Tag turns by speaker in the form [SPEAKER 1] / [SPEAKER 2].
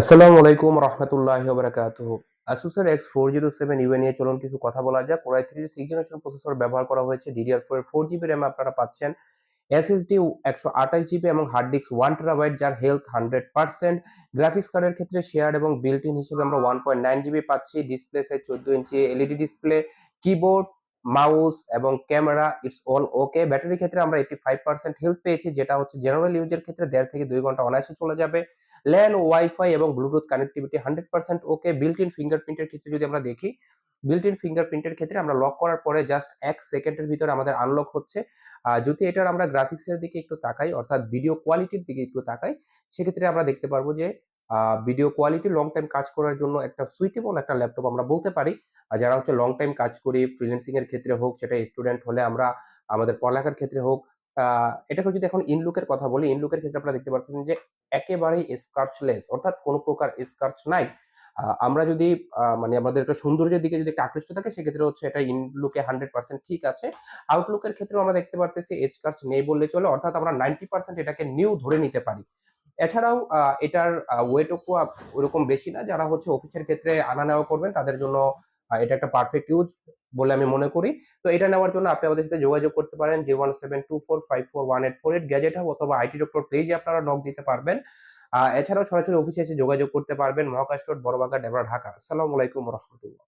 [SPEAKER 1] আসসালামু আলাইকুম রহমতুল্লাহ বারাকাতুহু। আসুসের X four zero seven UA নিয়ে চলুন কিছু কথা বলা যাক। Core i three six generation processor ব্যবহার করা হয়েছে। DDR four four GB RAM আপনারা পাচ্ছেন। এসএসডি একশো আঠাশ জিবি এবং হার্ড ডিস্ক ওয়ান টেরাবাইট যার হেলথ হান্ড্রেড পার্সেন্ট গ্রাফিক্স কার্ডের ক্ষেত্রে শেয়ার এবং বিল্ট ইন হিসেবে আমরা ওয়ান পয়েন্ট নাইন জিবি পাচ্ছি। ডিসপ্লে সাইজ চোদ্দ inch LED display keyboard mouse এবং ক্যামেরা ইটস অল ওকে ব্যাটারির ক্ষেত্রে আমরা এইটি ফাইভ পার্সেন্ট হেলথ পেয়েছি, যেটা হচ্ছে জেনারেল ইউজের ক্ষেত্রে দেড় থেকে দুই ঘণ্টা অনায়াসে চলে যাবে। ল্যান ওয়াইফাই এবং bluetooth connectivity hundred percent okay built in ফিঙ্গারপ্রিন্টের ক্ষেত্রে যদি আমরা দেখি বিল্ট ইন ফিঙ্গারপ্রিন্টের ক্ষেত্রে আমরা লক করার পরে জাস্ট এক সেকেন্ডের ভিতরে আমাদের আনলক হচ্ছে। আর যদি এটার আমরা গ্রাফিক্সের দিকে একটু তাকাই, অর্থাৎ ভিডিও কোয়ালিটির দিকে একটু তাকাই, সেক্ষেত্রে আমরা দেখতে পারব যে ভিডিও কোয়ালিটি লং টাইম কাজ করার জন্য একটা সুইটেবল একটা ল্যাপটপ আমরা বলতে পারি। আর যারা হচ্ছে লং টাইম কাজ করি ফ্রিল্যান্সিং এর ক্ষেত্রে হোক, সেটা স্টুডেন্ট হলে আমরা, আমাদের পড়ালেখার ক্ষেত্রে হোক এটাকে যদি এখন ইনলুকের কথা বলি ইনলুকের ক্ষেত্রে আপনারা দেখতে পাচ্ছেন যে একেবারেই স্কার্চলেস অর্থাৎ কোনো প্রকার স্কার্চ নাই। আমরা যদি মানে আমাদের একটা সৌন্দর্যের দিকে যদি একটা আকৃষ্ট থাকে, সেক্ষেত্রে হচ্ছে এটা ইনলুকে হান্ড্রেড পার্সেন্ট ঠিক আছে। আউটলুকের ক্ষেত্রেও আমরা দেখতে পারতেছি স্কার্চ নেই বললে চলে, অর্থাৎ আমরা নাইনটি পার্সেন্ট এটাকে নিউ ধরে নিতে পারি। এছাড়াও এটার ওয়েটও ওরকম বেশি না, যারা হচ্ছে অফিসের ক্ষেত্রে আনা নেওয়া করবেন, তাদের জন্য এটা একটা পারফেক্ট ইউজ বলে আমি মনে করি। তো এটা নেওয়ার জন্য আপনি আমাদের সাথে যোগাযোগ করতে পারেন zero one seven two four five four one eight four eight gadget hub অথবা আইটি ডক্টর পেজে আপনারা নক দিতে পারবেন। এছাড়াও সরাসরি অফিসে এসে যোগাযোগ করতে পারবেন মহাকাশ রোড বড়বাগা ডেবরা ঢাকা। আসসালামু আলাইকুম রহমতুল্লাহ।